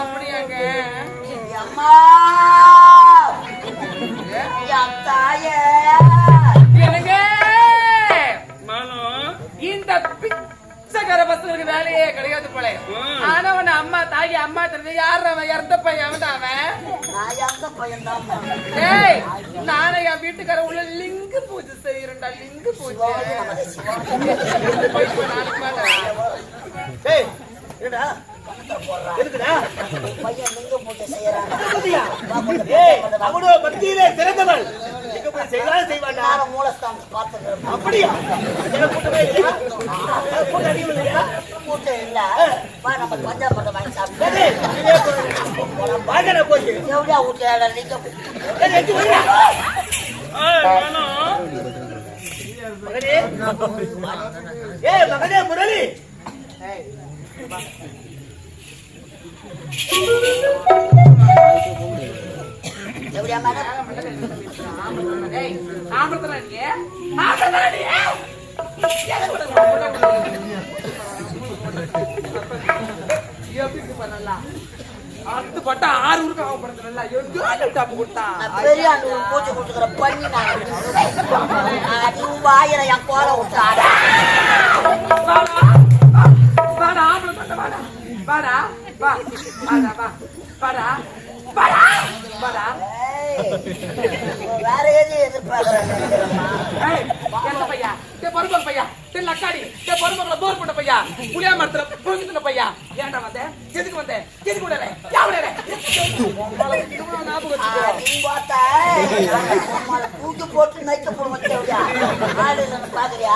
அப்படியாங்க. அம்மா. என் தாயே பசங்களுக்கு வேலையே கிடையாது போல. ஆனா உன்னை அம்மா தாயி அம்மா தெரிஞ்சு யார் அவன்? இறந்த பையன் அவன். அவன். ஏய் நானே என் வீட்டுக்கார உள்ள லிங்கு பூஜை செய்யறேன்டா லிங்கு பூஜை. ஏய், என்னடா? பையன் அவனோ பக்தியிலே சிறந்தவள். போய் செய்தாலும் செய்வான்டா. நானும் மூலஸ்தானத்தை பார்த்துக்கிறேன் அப்படியா? என்ன கூட்டமே இல்லையா? கூட்டம் அதிகம் இல்லையா? கூட்டம் இல்ல வா நம்ம பஞ்சாப் பட்டம் வாங்கி சாப்பிட்டு இதே போய். எவ்வளோ வீட்டுல நீங்க ஏய், எட்டு மணிடா. மகனே. ஏய், மகனே முரளி இருக்கு பண்ணல அடுத்து பட்டா ஆறு ஊருக்கு அவன் படத்துல நல்லா எங்கோ பெரிய ஆண்டு ஒரு கொடுத்துக்கிற பண்ணி நான் வாயில என் வாடா ஆம்பளை வாடா வாடா வா வாடா வா வாடா வாடா வாடா வேற எது எதிர்பார்க்கறாங்க பையா? டே பருமக பையா. டே லக்காடி டே பருமகல போர் போட்ட பையா. புளியா மரத்துல புழுங்கின பையா. ஏன்டா வந்த? எதுக்கு வந்த? எதுக்கு உம்மால தூக்கி போட்டு நைக்க போட வச்சா ஆடு பாக்குறியா?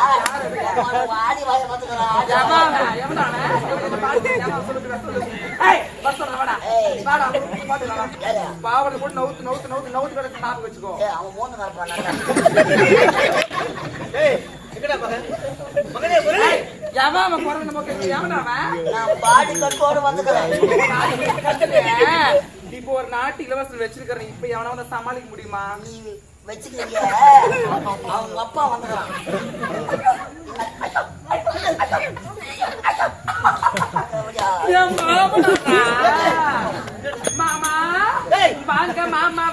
உம்மால ஆடி வாய வந்துக்கிறா எவனா எவனானே எவனானே பாத்து எவனா சொல்லுடா சொல்லு ஏய் பஸ் சொல்ற பாவட போட்டு நவுத்து நவுத்து நவுத்து நவுத்து கிடக்கு ஞாபகம் வச்சுக்கோ. அவன் மூந்து இப்போ ஒரு நாட்டு இலவசம் வச்சிருக்கிறேன். இப்ப எவனா வந்து சமாளிக்க முடியுமா? வச்சுக்கிறீங்க அவங்க அப்பா மாமனாரா? மாமா. வாங்க மாமா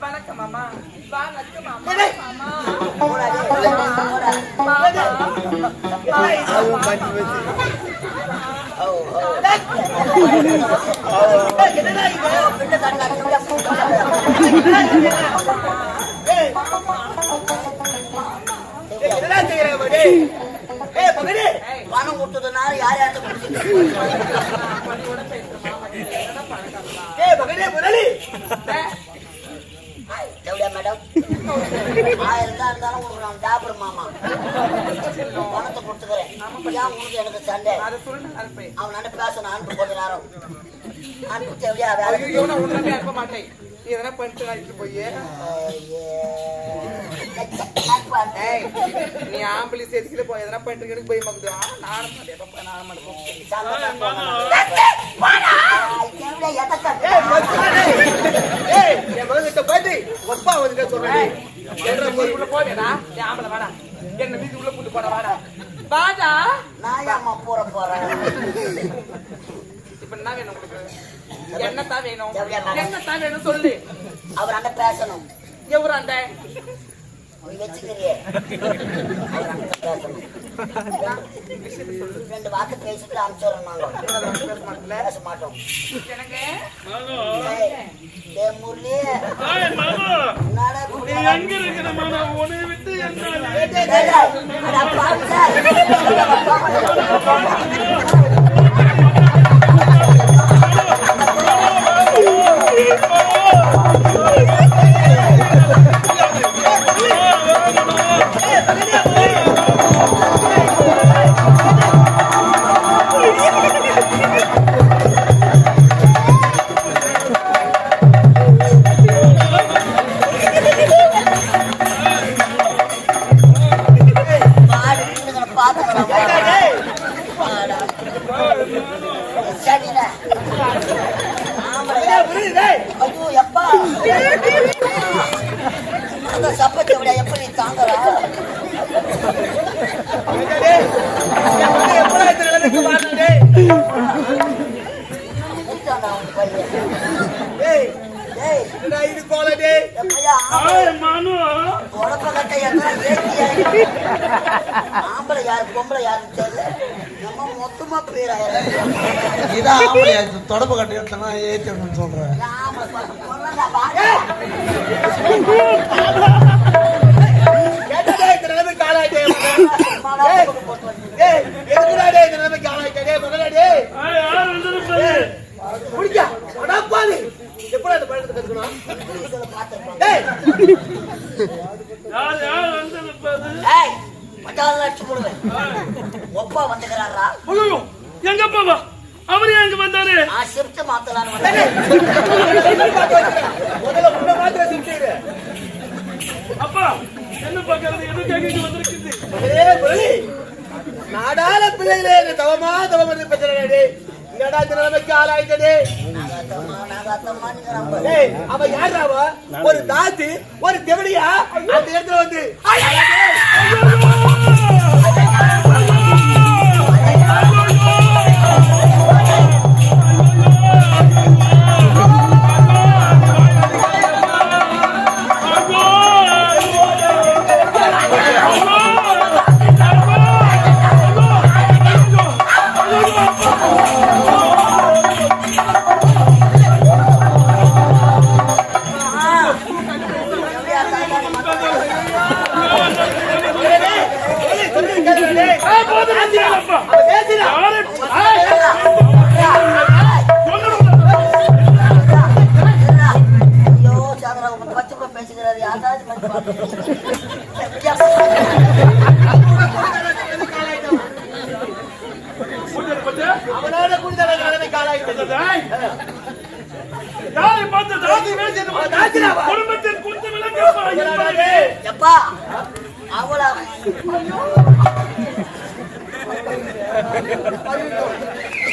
வணக்கம் மாமா வணக்கம் மாமா என்னடா ஏய், பணம் கொடுத்ததுனால யார் யார்கிட்ட மகனே முரளி எவ்வளோ மேடம் ஆயிரம் தான் இருந்தாலும் உங்களுக்கு நான் டாபர் மாமா பணத்தை கொடுத்துக்கிறேன் ஏன் உங்களுக்கு எனக்கு சண்டை அவனாண்ட பேசணும் அனுப்பு கொஞ்ச நேரம் அனுப்பு தேவையா வேலை எதனா பண்ணிட்டு இட்டு போய் நீ ஆம்பளி சேர்த்துக்கிட்டு போய் எதனா பண்ணிட்டு எனக்கு போய் மக்குது நானும் மாட்டேன் நானும் மாட்டேன் சொல்றேன். என்ன போய் உள்ள போவேடா நீ ஆம்பளை வாடா என்ன வீட்டு உள்ள கூட்டு போடா வாடா வாடா நான் ஏம்மா போற போறேன் இப்ப என்ன வேணும் உங்களுக்கு என்னத்தான் வேணும் மேடம்? என்னத்தான் வேணும் சொல்லு அவராண்ட பேசணும் எவரு அந்த ரெண்டு வார்த்தை பேசிட்டு அனுப்பிச்சிடுறோம் நாங்க பேச மாட்டோம் முரளி என்னடா என்னடா இது கோலை, டேய்? எப்பையா ஆம்பளை உடம்ப கட்ட ஏற்றி ஆம்பளை யாரு பொம்பளை யாருன்னு தெரியல நம்ம மொத்தமா பேராயிரம் இதான் ஆம்பளையா தொடப்பு கட்டி எடுத்தனா ஏத்தி சொல்றேன் ஆம்பளை இந்த என் மகன்? சும்மாதான் ஏய். வந்து. எதுக்குடா டேய் இந்த நிலைமைக்கு ஆளாயிட்டே, டேய், மகனே, டேய்? டேய், குடிக்க, அடா பாவி. எப்படா இந்த பழக்கத்தை கத்துக்கணும்? இதுல பார்த்திருப்பாங்க. டேய், ஏய், அடிச்சு போடுவேன். ஒப்பா வந்துக்கிறாரா? எங்கப்பாவா அவரு எங்க வந்தாரு வந்தேன். டேய். பார்த்து வச்சுக்கிறேன். முதல்ல உன்னை மாத்திரை சிரிச்சிரு. அப்பா என்ன பாக்குறது எது கேட்க வந்திருக்குது மகனே, முரளி, நாடாள பிள்ளைகளே தவமா தவம் இருந்து. என்னடா இந்த நிலைமைக்கு ஆளாயிட்டே, அவ ஒரு தாத்து ஒரு தெவடியா? அந்த இடத்துல வந்து ஐயோ, சாதனா, உங்க பச்சை கூட பேசுகிறாரு. யாராவது வந்து பாருங்க. எப்படியா அவனோட குடிதலை நிலைமைக்கு ஆளாயிட்டது. யாரை பார்த்து தாத்தி பேசியது அவ தாத்துடா அவ. குடும்பத்தின் குத்து விளக்கப்பா என்னடா டேய்? எப்பா அவளா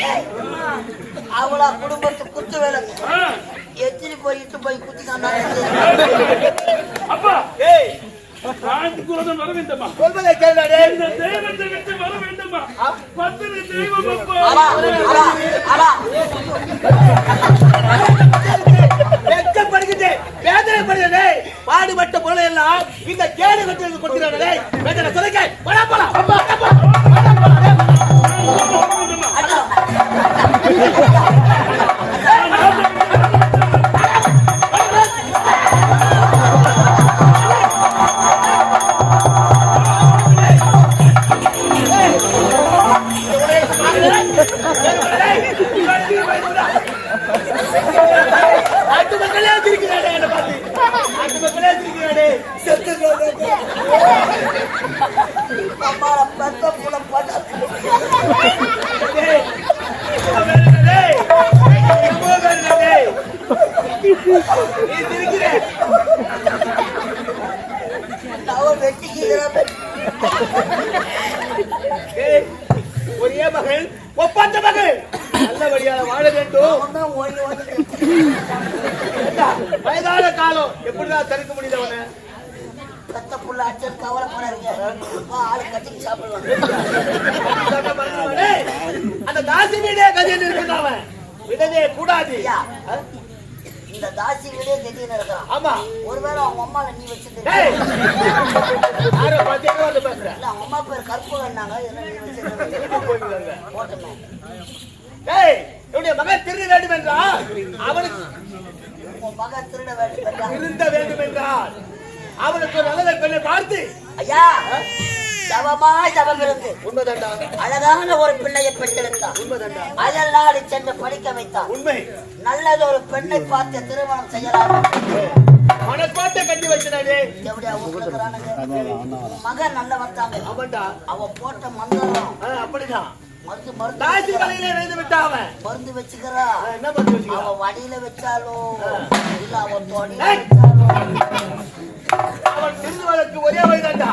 ஏய், அவளா குடும்பத்து குத்து வேலை எத்திரி போய் இட்டு போய் குத்திக்காம அப்பா டேய், நான் குலதம் வர வேண்டுமா சொல்வதை கேளுடா, டேய். இந்த தெய்வத்தை விட்டு வர வேண்டுமா பத்திரி தெய்வம் அப்பா. பாடுபட்ட பொருளை எல்லாம் இந்த கேடு வெட்டுறது கொடுக்கிறானே, டேய். வேதனை சொல்லிக்க. வாடா போலாம். அப்பா, ஒரே மகள் ஒப்பந்த மகள் நல்லபடியாக வாழ வேண்டும் வயதான காலம் எப்படிதான் தடுக்க முடியல அவனை பெத்த புள்ள அச்சல் கவலைப்படாதீங்க ஆளு சாப்பிடுவாங்க. அந்த தாசி வீடே கதையில் இருக்கிறான் அவன். விடவே கூடாது. இந்த தாசி வீடே திடீர்னு இருக்கிறான் ஆமா. ஒருவேளை அவங்க அம்மால நீ வச்சிருந்த இல்ல அவங்க அம்மா பேர் கற்பூரன்னாங்க என்ன நீ வச்சிருந்த போட்டமே டேய் என்னுடைய மகன் திரு வேண்டும் என்றால் அவனுக்கு உன் மகன் திருட வேண்டும் என்றான். திருந்த வேண்டும் என்றால் அவனுக்கு நல்ல பெண்ணை பார்த்து. ஐயா! தவமாய் தவம் இருந்து உண்மைதாண்டா. அழகான ஒரு பிள்ளையை பெற்றெடுத்தான். உண்மைதாண்டா. அயல்நாடு சென்று படிக்க வைத்தான். உண்மை. நல்லது ஒரு பெண்ணை பார்த்து திருமணம் செய்யலாம். மனக்கோட்டை கட்டி வச்சிடாதே எப்படியா மகன் நல்லவன் தாங்க அவன்டா. அவ போட்ட மந்திரம். அப்படிதான். மருந்து மருந்து. வலையிலே வைத்து விட்டா அவன். மருந்து வச்சுக்கிறா என்ன பண்ணி வச்சுக்கலாம் அவ வடியில வச்சாலோ? இல்ல அவன் திருந்துவதற்கு ஒரே நல்ல பெண்ணை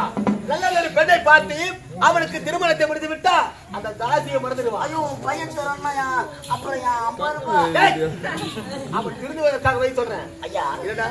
பார்த்து அவனுக்கு திருமணத்தை முடித்து விட்டா அந்த தாசியை மறந்துடுவான். ஐயோ பையன் தரன்னா அப்புறம் அவன் திருந்துவதற்காக வை சொல்றேன். ஐயா. என்னடா?